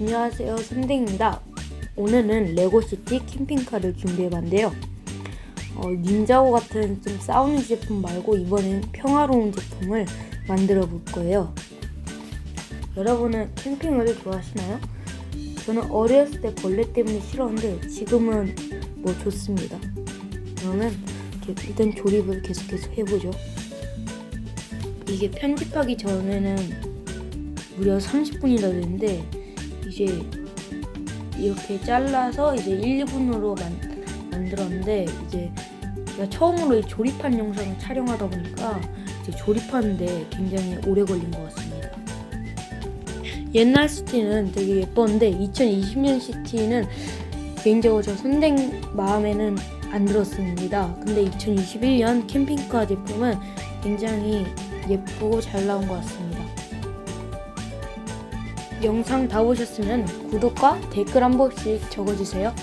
안녕하세요 선댕입니다. 오늘은 레고시티 캠핑카를 준비해봤는데요. 어, 닌자고 같은 좀 싸우는 제품 말고 이번엔 평화로운 제품을 만들어 볼 거예요. 여러분은 캠핑을 좋아하시나요? 저는 어렸을 때 벌레 때문에 싫었는데 지금은 뭐 좋습니다. 그러면 일단 조립을 계속해서 해보죠. 이게 편집하기 전에는 무려 30분이나 됐는데 이제 이렇게 잘라서 이제 1분으로 만, 만들었는데 이제 제가 처음으로 이 조립한 영상을 촬영하다 보니까 이제 조립하는데 굉장히 오래 걸린 것 같습니다. 옛날 시티는 되게 예뻤는데 2020년 시티는 개인적으로 저 선생 마음에는 안 들었습니다. 근데 2021년 캠핑카 제품은 굉장히 예쁘고 잘 나온 것 같습니다. 영상 다 보셨으면 구독과 댓글 한 번씩 적어주세요.